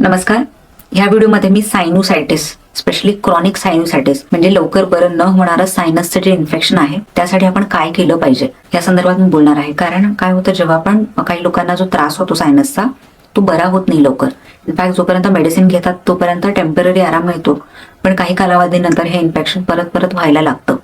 नमस्कार. ह्या व्हिडिओमध्ये मी सायनोसायटिस स्पेशली क्रॉनिक सायनोसायटिस म्हणजे लवकर बरं न होणारं सायनसचं जे इन्फेक्शन आहे त्यासाठी आपण काय केलं पाहिजे? या संदर्भात मी बोलणार आहे. कारण काय होतं जेव्हा पण काही लोकांना जो त्रास होतो सायनसचा तो बरा होत नाही लवकर. इनफॅक्ट जोपर्यंत मेडिसिन घेतात तोपर्यंत टेंपररी आराम मिळतो. पण काही कालावधीनंतर हे इन्फेक्शन परत परत व्हायला लागतं.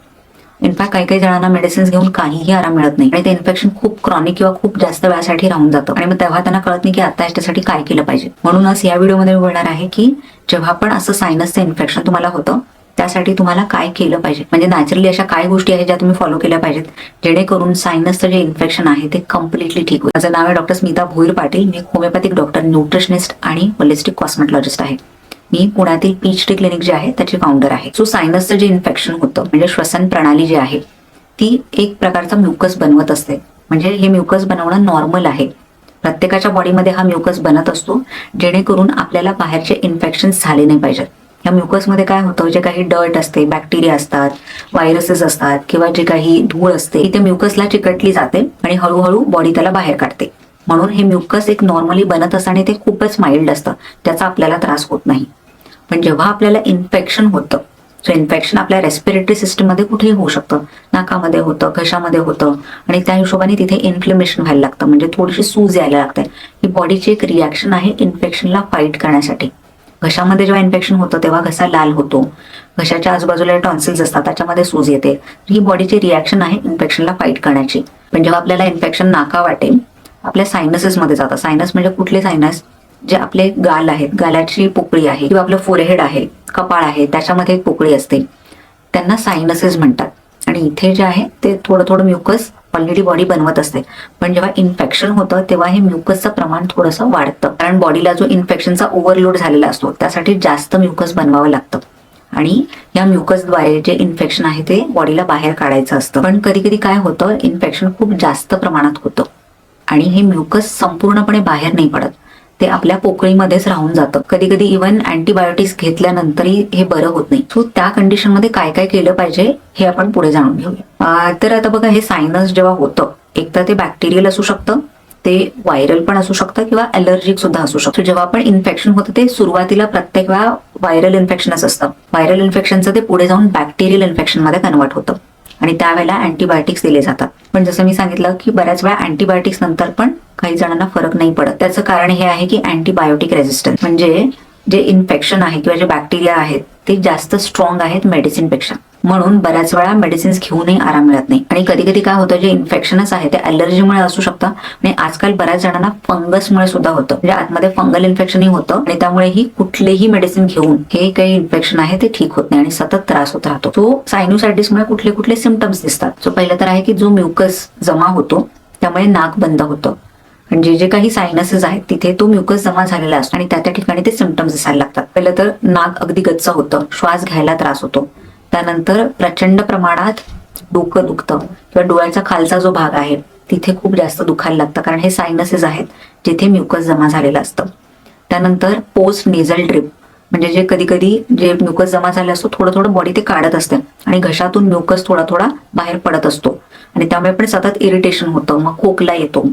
इनफॅक्ट काही काही जणांना मेडिसिन्स घेऊन काहीही आराम मिळत नाही. आणि ते इन्फेक्शन खूप क्रॉनिक किंवा खूप जास्त वेळासाठी राहून जातं. आणि मग तेव्हा त्यांना कळत नाही की आता याच्यासाठी काय केलं पाहिजे. म्हणूनच या व्हिडिओमध्ये मी बोलणार आहे की जेव्हा पण असं सायनसचं इन्फेक्शन तुम्हाला होतं त्यासाठी तुम्हाला काय केलं पाहिजे? म्हणजे नॅचरली अशा काय गोष्टी आहेत ज्या तुम्ही फॉलो केल्या पाहिजेत जेणेकरून सायनसचं जे इन्फेक्शन आहे ते कम्प्लिटली ठीक होईल. माझं नाव आहे डॉक्टर स्मिता भोईर पाटील. मी होमिओपॅथिक डॉक्टर न्यूट्रिशनिस्ट आणि होलिस्टिक कॉस्मेटॉलॉजिस्ट आहे. मी पुण्यातील पीच टी क्लिनिक जे आहे त्याची फाउंडर आहे. सो सायनसचं जे इन्फेक्शन होतं म्हणजे श्वसन प्रणाली जी आहे ती एक प्रकारचा म्युकस बनवत असते. म्हणजे हे म्युकस बनवणं नॉर्मल आहे. प्रत्येकाच्या बॉडीमध्ये हा म्युकस बनत असतो जेणेकरून आपल्याला बाहेरचे इन्फेक्शन झाले नाही पाहिजेत. या म्युकसमध्ये काय होतं जे काही डर्ट असते बॅक्टेरिया असतात व्हायरसेस असतात किंवा जे काही धूळ असते ती त्या म्युकसला चिकटली जाते आणि हळूहळू बॉडी त्याला बाहेर काढते. म्हणून हे म्युकस एक नॉर्मली बनत असतं आणि ते खूपच माइल्ड असतं. त्याचा आपल्याला त्रास होत नाही. पण जेव्हा आपल्याला इन्फेक्शन होतं सो इन्फेक्शन आपल्या रेस्पिरेटरी सिस्टीममध्ये कुठेही होऊ शकतं. नाकामध्ये होतं घशामध्ये होतं आणि त्या हिशोबाने तिथे इन्फ्लेमेशन व्हायला लागतं. म्हणजे थोडीशी सूज यायला लागते. ही बॉडीची एक रिॲक्शन आहे इन्फेक्शनला फाईट करण्यासाठी. घशामध्ये जेव्हा इन्फेक्शन होतं तेव्हा घसा लाल होतो. घशाच्या आजूबाजूला टॉन्सिल्स असतात त्याच्यामध्ये सूज येते. ही बॉडीची रिॲक्शन आहे इन्फेक्शनला फाईट करण्याची. पण जेव्हा आपल्याला इन्फेक्शन नाका वाटेल आपल्या सायनसेसमध्ये जातं. सायनस म्हणजे कुठले सायनस जे आपले गाल आहेत गालाची पोकळी आहे किंवा आपलं फोरहेड आहे कपाळ आहे त्याच्यामध्ये एक पोकळी असते. त्यांना सायनसेस म्हणतात. आणि इथे जे आहे ते थोडं थोडं म्युकस ऑलरेडी बॉडी बनवत असते. पण जेव्हा इन्फेक्शन होतं तेव्हा हे म्युकसचं प्रमाण थोडंसं वाढतं. कारण बॉडीला जो इन्फेक्शनचा ओव्हरलोड झालेला असतो त्यासाठी जास्त म्युकस बनवावं लागतं. आणि या म्युकसद्वारे जे इन्फेक्शन आहे ते बॉडीला बाहेर काढायचं असतं. पण कधी कधी काय होतं इन्फेक्शन खूप जास्त प्रमाणात होतं. आणि हे म्युकस संपूर्णपणे बाहेर नाही पडत. ते आपल्या पोकळीमध्येच राहून जातं. कधी कधी इव्हन अँटीबायोटिक्स घेतल्यानंतरही हे बरं होत नाही. सो त्या कंडिशनमध्ये काय काय केलं पाहिजे हे आपण पुढे जाणून घेऊया. तर आता बघा हे सायनस जेव्हा होतं एक तर ते बॅक्टेरियल असू शकतं ते व्हायरल पण असू शकतं किंवा अलर्जिक सुद्धा असू शकतं. जेव्हा पण इन्फेक्शन होतं ते सुरुवातीला प्रत्येक वेळा व्हायरल इन्फेक्शनच असतं. व्हायरल इन्फेक्शनचं ते पुढे जाऊन बॅक्टेरियल इन्फेक्शनमध्ये कन्वर्ट होतं. आणि त्यावेळेला अँटीबायोटिक्स दिले जातात. पण जसं मी सांगितलं की बऱ्याच वेळा अँटीबायोटिक्स नंतर पण काही जणांना फरक नाही पडत. त्याचं कारण हे आहे की अँटीबायोटिक रेजिस्टन्स म्हणजे जे इन्फेक्शन आहे किंवा जे बॅक्टेरिया आहेत ते जास्त स्ट्रॉंग आहेत मेडिसिनपेक्षा. म्हणून बऱ्याच वेळा मेडिसिन्स घेऊनही आराम मिळत नाही. आणि कधी कधी काय होतं जे इन्फेक्शनच आहे ते अलर्जीमुळे असू शकतं. आणि आजकाल बऱ्याच जणांना फंगसमुळे सुद्धा होतं. म्हणजे आतमध्ये फंगल इन्फेक्शनही होतं आणि त्यामुळेही कुठलेही मेडिसिन घेऊन हे काही इन्फेक्शन आहे ते ठीक होत नाही आणि सतत त्रास होत राहतो. तो सायनुसायटिसमुळे कुठले कुठले सिमटम्स दिसतात. सो पहिलं तर आहे की जो म्युकस जमा होतो त्यामुळे नाक बंद होतं. म्हणजे जे काही सायनसेस आहेत तिथे तो म्युकस जमा झालेला असतो आणि त्या त्या ठिकाणी ते सिमटम्स दिसायला लागतात. पहिलं तर नाक अगदी गच्च होतं. श्वास घ्यायला त्रास होतो. त्यानंतर प्रचंड प्रमाणात डोकं दुखतं. किंवा डोळ्याचा खालचा जो भाग आहे तिथे खूप जास्त दुखायला लागतं. कारण हे सायनसेस आहेत जिथे म्युकस जमा झालेलं असतं. त्यानंतर पोस्ट नेझल ड्रिप म्हणजे जे कधी कधी जे म्युकस जमा झाले असतो थोडं थोडं बॉडी ते काढत असते. आणि घशातून म्युकस थोडा थोडा बाहेर पडत असतो. आणि त्यामुळे पण सतत इरिटेशन होतं मग खोकला येतो.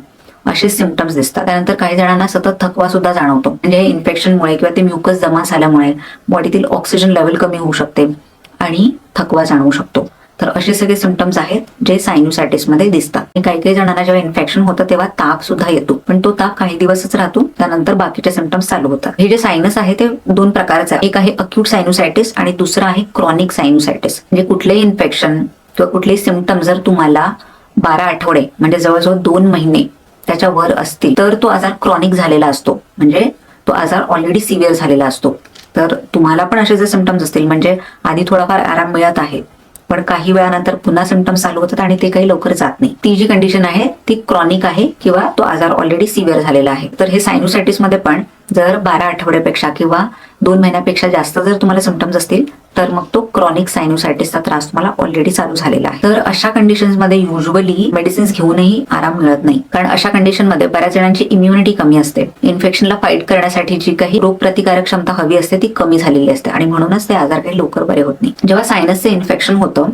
असे सिमटम्स दिसतात. त्यानंतर काही जणांना सतत थकवा सुद्धा जाणवतो. म्हणजे हे इन्फेक्शनमुळे किंवा ते म्युकस जमा झाल्यामुळे बॉडीतील ऑक्सिजन लेवल कमी होऊ शकते. आणि थकवा जाणवू शकतो. तर असे सगळे सिमटम्स आहेत जे सायनुसायटिसमध्ये दिसतात. काही काही जणांना जेव्हा इन्फेक्शन होतं तेव्हा ताप सुद्धा येतो. पण तो ताप काही दिवसच राहतो त्यानंतर बाकीचे सिमटम्स चालू होतात. हे जे सायनस आहे ते दोन प्रकारचे आहे. एक आहे अक्यूट सायनुसायटिस आणि दुसरं आहे क्रॉनिक सायनुसायटिस म्हणजे कुठलेही इन्फेक्शन किंवा कुठलेही सिमटम जर तुम्हाला बारा आठवडे म्हणजे जवळजवळ दोन महिने त्याच्या वर असतील तर तो आजार क्रॉनिक झालेला असतो. म्हणजे तो आजार ऑलरेडी सिव्हिअर झालेला असतो. तर तुम्हाला पण असे जे सिमटम्स असतील म्हणजे आधी थोडाफार आराम मिळत आहे पण काही वेळानंतर पुन्हा सिमटम्स चालू होतात आणि ते काही लवकर जात नाही. ती जी कंडिशन आहे ती क्रॉनिक आहे किंवा तो आजार ऑलरेडी सिव्हिअर झालेला आहे. तर हे सायनुसायटिसमध्ये पण जर बारा आठवड्यापेक्षा किंवा दोन महिन्यापेक्षा जास्त जर तुम्हाला सिमटम्स असतील तर मग तो क्रॉनिक सायनोसायटिसचा त्रास तुम्हाला ऑलरेडी चालू झालेला आहे. तर अशा कंडिशन्समध्ये युजली मेडिसिन्स घेऊनही आराम मिळत नाही. कारण अशा कंडिशनमध्ये बऱ्याच जणांची इम्युनिटी कमी असते. इन्फेक्शनला फाईट करण्यासाठी जी काही रोगप्रतिकारक क्षमता हवी असते ती कमी झालेली असते. आणि म्हणूनच ते आजार काही लवकर बरे होत नाही. जेव्हा सायनसचे इन्फेक्शन होतं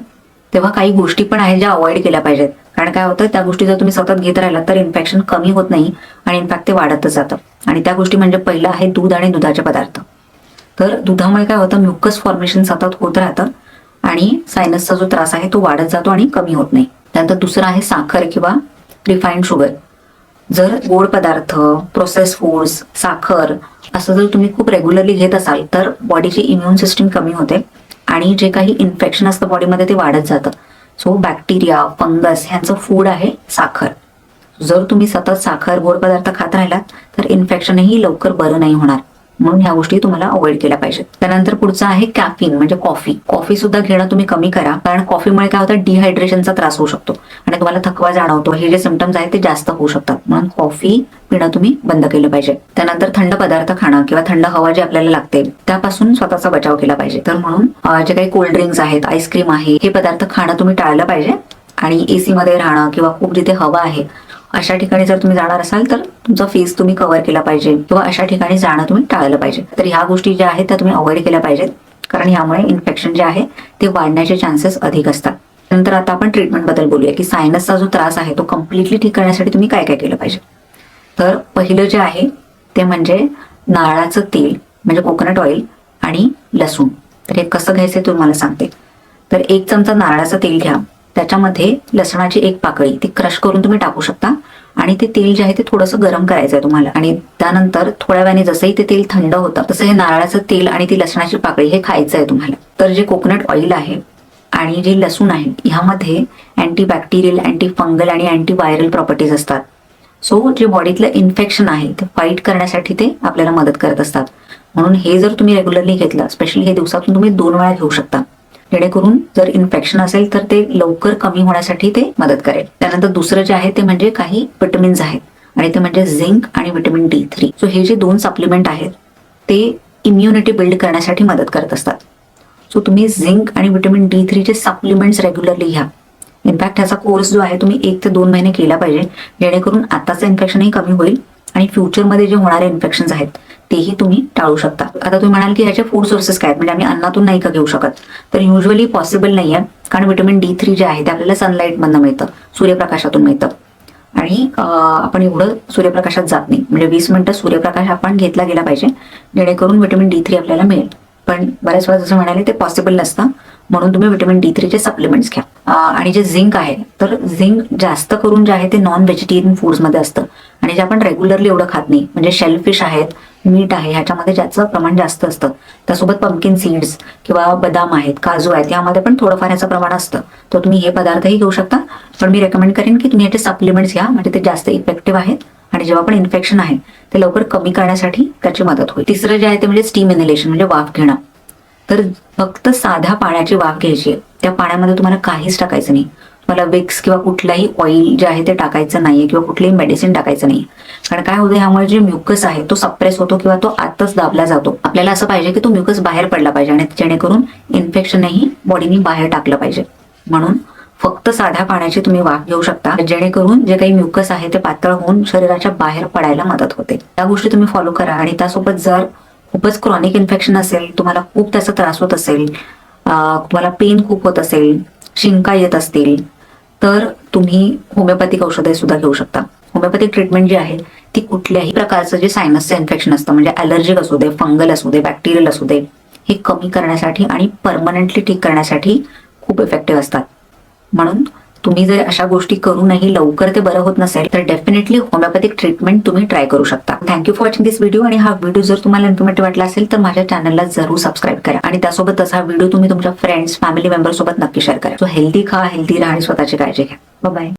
तेव्हा काही गोष्टी पण आहेत ज्या अवॉइड केल्या पाहिजेत. कारण काय होतं त्या गोष्टी जर तुम्ही सतत घेत राहिला तर इन्फेक्शन कमी होत नाही आणि इनफॅक्ट ते वाढतच जातं. आणि त्या गोष्टी म्हणजे पहिलं आहे दूध आणि दुधाचे पदार्थ. तर दुधामुळे काय होतं म्युकस फॉर्मेशन सतत होत राहतं आणि सायनसचा जो त्रास आहे तो वाढत जातो आणि कमी होत नाही. त्यानंतर दुसरं आहे साखर किंवा रिफाईंड शुगर जर गोड पदार्थ प्रोसेस फूड्स साखर असं जर तुम्ही खूप रेग्युलरली घेत असाल तर बॉडीची इम्युन सिस्टीम कमी होते आणि जे काही इन्फेक्शन असतं बॉडीमध्ये ते वाढत जातं. सो बॅक्टेरिया फंगस ह्यांचं फूड आहे साखर. जर तुम्ही सतत साखर गोड पदार्थ खात राहिलात तर इन्फेक्शनही लवकर बरं नाही होणार. म्हणून ह्या गोष्टी तुम्हाला अवॉइड केल्या पाहिजेत. त्यानंतर पुढचं आहे कॅफिन म्हणजे कॉफी कॉफी सुद्धा घेणं तुम्ही कमी करा कारण कॉफीमुळे काय होतं डिहायड्रेशनचा त्रास होऊ शकतो. आणि तुम्हाला थकवा जाणवतो. हे जे सिमटम्स आहेत ते जास्त होऊ शकतात. म्हणून कॉफी पिणं तुम्ही बंद केलं पाहिजे. त्यानंतर थंड पदार्थ खाणं किंवा थंड हवा जी आपल्याला लागते त्यापासून स्वतःचा बचाव केला पाहिजे. तर म्हणून जे काही कोल्ड ड्रिंक्स आहेत आईस्क्रीम आहे हे पदार्थ खाणं तुम्ही टाळलं पाहिजे. आणि एसी मध्ये राहणं किंवा खूप जिथे हवा आहे अशा ठिकाणी जर तुम्ही जाणार असाल तर तुमचा फेस तुम्ही कव्हर केला पाहिजे किंवा अशा ठिकाणी जाणं तुम्ही टाळलं पाहिजे. तर ह्या गोष्टी ज्या आहेत त्या तुम्ही अवॉइड केल्या पाहिजेत. कारण ह्यामुळे इन्फेक्शन जे आहे ते वाढण्याचे चान्सेस अधिक असतात. नंतर आता आपण ट्रीटमेंटबद्दल बोलूया की सायनसचा जो त्रास आहे तो कम्प्लिटली ठीक करण्यासाठी तुम्ही काय काय केलं पाहिजे? तर पहिलं जे आहे ते म्हणजे नारळाचं तेल म्हणजे कोकोनट ऑइल आणि लसूण. तर हे कसं घ्यायचं ते तुम्हाला सांगते. तर एक चमचा नारळाचं तेल घ्या. त्याच्यामध्ये लसणाची एक पाकळी ती क्रश करून तुम्ही टाकू शकता. आणि ते तेल जे आहे ते थोडंसं गरम करायचं आहे तुम्हाला. आणि त्यानंतर थोड्या वेळाने जसंही ते तेल थंड होतं तसं हे नारळाचं तेल आणि ती लसणाची पाकळी हे खायचं आहे तुम्हाला. तर जे कोकोनट ऑइल आहे आणि जे लसूण आहे ह्यामध्ये अँटीबॅक्टेरियल अँटी फंगल आणि अँटी व्हायरल प्रॉपर्टीज असतात. सो जे बॉडीतलं इन्फेक्शन आहे ते फाईट करण्यासाठी ते आपल्याला मदत करत असतात. म्हणून हे जर तुम्ही रेग्युलरली घेतलं स्पेशली हे दिवसातून तुम्ही दोन वेळा घेऊ शकता. जेणेकरून जर इन्फेक्शन असेल तर ते लवकर कमी होण्यासाठी ते मदत करेल. त्यानंतर दुसरं जे आहे ते म्हणजे काही विटमिन्स आहेत. आणि ते म्हणजे झिंक आणि विटमिन डी थ्री सो हे जे दोन सप्लिमेंट आहेत ते इम्युनिटी बिल्ड करण्यासाठी मदत करत असतात. सो तुम्ही झिंक आणि विटमिन डी थ्रीचे सप्लिमेंट्स रेग्युलरली घ्या. इनफॅक्ट ह्याचा कोर्स जो आहे तुम्ही एक ते दोन महिने केला पाहिजे. जेणेकरून आताचं इन्फेक्शनही कमी होईल आणि फ्युचरमध्ये जे होणारे इन्फेक्शन्स आहेत तेही तुम्ही टाळू शकता. आता तुम्ही म्हणाल की ह्याचे फूड सोर्सेस काय म्हणजे आम्ही अन्नातून नाही का घेऊ शकत? तर युजली पॉसिबल नाही आहे. कारण विटॅमिन डी थ्री जे आहे ते आपल्याला सनलाईट मधनं मिळतं सूर्यप्रकाशातून मिळतं. आणि आपण एवढं सूर्यप्रकाशात जात नाही. म्हणजे वीस मिनिटं सूर्यप्रकाश आपण घेतला गेला पाहिजे. जेणेकरून विटॅमिन डी थ्री आपल्याला मिळेल. पण बऱ्याच वेळा जसं म्हणाले ते पॉसिबल नसतं. म्हणून तुम्ही विटॅमिन डी थ्रीचे सप्लिमेंट्स घ्या. आणि जे झिंक आहे तर झिंक जास्त करून जे आहे ते नॉन व्हेजिटेरियन फूड्समध्ये असतं. आणि जे आपण रेग्युलरली एवढं खात नाही म्हणजे शेलफिश आहेत मीठ आहे ह्याच्यामध्ये ज्याचं प्रमाण जास्त असतं त्यासोबत पम्पकिन सीड्स किंवा बदाम आहेत काजू आहेत यामध्ये पण थोडंफार याचं प्रमाण असतं. तर तुम्ही हे पदार्थही घेऊ शकता. पण मी रेकमेंड करेन की तुम्ही याचे सप्लिमेंट्स घ्या म्हणजे ते जास्त इफेक्टिव्ह आहेत आणि जेव्हा पण इन्फेक्शन आहे ते लवकर कमी करण्यासाठी त्याची मदत होईल. तिसरं जे आहे ते म्हणजे स्टीम इनहेलेशन म्हणजे वाफ घेणं. तर फक्त साध्या पाण्याची वाफ घ्यायची आहे. त्या पाण्यामध्ये तुम्हाला काहीच टाकायचं नाही. मला विक्स किंवा कुठलाही ऑइल जे आहे ते टाकायचं नाहीये किंवा कुठलंही मेडिसिन टाकायचं नाही कारण काय होतं ह्यामुळे जे म्युकस आहे तो सप्रेस होतो किंवा तो आतच दाबला जातो. आपल्याला असं पाहिजे की तो म्युकस बाहेर पडला पाहिजे आणि जेणेकरून इन्फेक्शनही बॉडीने बाहेर टाकलं पाहिजे. म्हणून फक्त साध्या पाण्याची तुम्ही वाफ घेऊ शकता जेणेकरून जे काही म्युकस आहे ते पातळ होऊन शरीराच्या बाहेर पडायला मदत होते. त्या गोष्टी तुम्ही फॉलो करा आणि त्यासोबत जर खूपच क्रॉनिक इन्फेक्शन असेल तुम्हाला खूप त्याचा त्रास होत असेल तुम्हाला पेन खूप होत असेल शिंका येत असतील तर तुम्ही होमिओपॅथिक औषधे सुद्धा घेऊ शकता. होमिओपॅथिक ट्रीटमेंट जी आहे ती कुठल्याही प्रकारचं जे सायनसचं इन्फेक्शन असतं म्हणजे अलर्जिक असू दे फंगल असू दे बॅक्टेरियल असू दे हे कमी करण्यासाठी आणि परमनंटली ठीक करण्यासाठी खूप इफेक्टिव्ह असतात. म्हणून तुम्ही जर अशा गोष्टी करूनही लवकर ते बरं होत नसेल तर डेफिनेटली होमिओपॅथिक ट्रीटमेंट तुम्ही ट्राय करू शकता. Thank you for watching this video आणि हा व्हिडिओ जर तुम्हाला इन्फॉर्मेटिव्ह वाटला असेल तर माझ्या चॅनलला जरूर सबस्क्राईब करा. आणि त्यासोबतच हा व्हिडिओ तुम्ही तुमच्या फ्रेंड्स फॅमिली मेंबर सोबत नक्की शेअर करा. सो हेल्दी खा हेल्दी राहा आणि स्वतःची काळजी घ्या. बाय